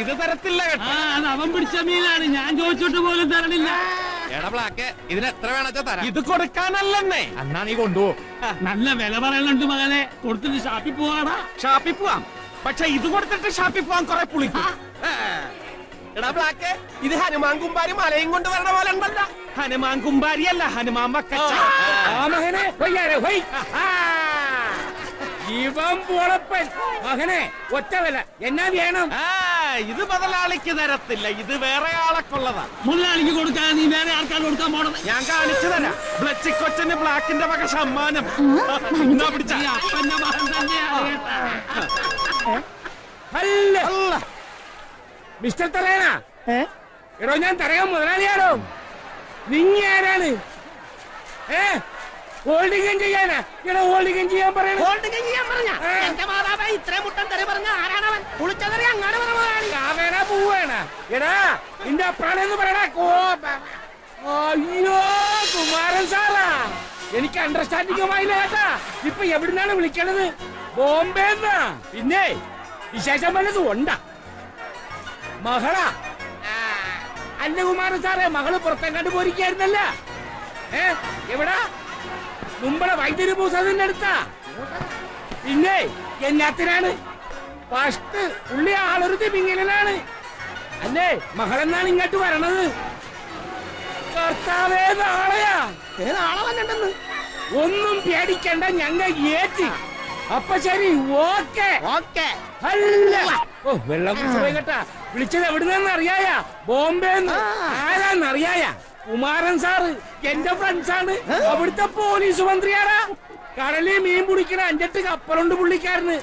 ഇത് തരത്തില്ല കേട്ടോ. അവൻ പിടിച്ച മീനാണ്. ഞാൻ ചോദിച്ചിട്ട് പോലും തരണില്ല. എടാ ബ്ലാക്ക് ഇതിന് എത്ര വേണച്ചാ തരാം. ഇത് കൊടുക്കാനല്ലെന്നേ. അന്നാ നീ കൊണ്ടുപോ. നല്ല വില പറയുന്നുണ്ട് മകനെ. കൊടുത്തിട്ട് ഷാപ്പിൽ പോവാടാ. ഷാപ്പിൽ പോവാം. പക്ഷെ ഇത് കൊടുത്തിട്ട് ഷാപ്പിൽ പോവാൻ കുറെ പുളിക്കും. എടാ ബ്ലാക്ക് ഇത് ഹനുമാൻ കുമ്പാരി മലയും കൊണ്ട് വരണ പോലെ ഉണ്ടല്ല. ഹനുമാൻ കുമ്പാരി അല്ല ഹനുമാൻ മകനെ ഹൊയ്. ആ. ഇവൻ പോളപ്പൻ മകനെ ഒറ്റ വില. എന്നാ വേണം? ആ ഇത് മുതലാളിക്ക് തരത്തില്ല. ഇത് വേറെ ആളൊക്കെള്ളതാ. മുതലാളിക്ക് കൊടുക്കാൻ നീ വേറെ ആൾക്കാർ കൊടുക്കാൻ പോണത്? ഞാൻ കാണിച്ചു തരാം. ബ്ലച്ചിക്കൊച്ചന് ബ്ലാക്കിന്റെ വക സമ്മാനം. എന്നാ പിടിച്ച? അപ്പന്റെ മകൻ തന്നെയാണ് മിസ്റ്റർ തറയണ എടോ ഞാൻ തറയാൻ മുതലാളിയാണോ? നിങ്ങ ആരാണ്? ഏ? ഹോൾഡിംഗ് ചെയ്യാനാ? എടോ ഹോൾഡിംഗ് ചെയ്യാൻ പറയണ. ഹോൾഡിംഗ് ചെയ്യാൻ പറഞ്ഞ? എന്റെ മാതാവ് ഇത്രയും മുട്ടൻ തെറി പറഞ്ഞ ആരാണവൻ? കുളിച്ചതറി അങ്ങാട് പറഞ്ഞ കാവേന പോവാണ്. എടാ നിന്റെ അപ്പാണെന്ന് പറയടാ കോ അയ്യോ കുമാരൻ സാറാ. എനിക്ക് അണ്ടർസ്റ്റാൻഡിംഗ് ആയില്ല കേട്ടാ ഇപ്പൊ എവിടുന്നാണ് വിളിക്കണത്? ബോംബെ പിന്നെ വിശേഷം വല്ലതും ഉണ്ടാ? മഹളാ അല്ല കുമാരൻ സാറേ മകൾ പുറത്തെങ്ങാണ്ട് പോരിക്കായിരുന്നല്ല ഏ എവിടാ? മുമ്പളെ വൈദ്യുതി പൂസതിന്റെ അടുത്താ? പിന്നെ എന്നാത്തിനാണ്? ഫസ്റ്റ് ഉള്ളി ആളൊരു തിമിങ്ങലാണ് അല്ലേ മകളെന്നാണ് ഇങ്ങോട്ട് വരണത് കർത്താവേ നാളെയാ നാളെ വന്നിട്ടെന്ന് ഒന്നും പേടിക്കണ്ട ഞങ്ങൾ ഏറ്റി അപ്പൊ ശരി ഓക്കെ. ഓക്കെ. അല്ല. ഓ വെള്ളം കുടിച്ചു പോയി കേട്ടാ. വിളിച്ചത് എവിടുന്നെന്ന് അറിയായ? ബോംബെ ആരാന്നറിയായ കുമാരൻ സാറ് എന്റെ ഫ്രണ്ട്സാണ് അവിടുത്തെ പോലീസ് മന്ത്രിയാടാ. കടലിൽ മീൻ പിടിക്കണ അഞ്ചെട്ട് കപ്പലുണ്ട് പുള്ളിക്കാരന്.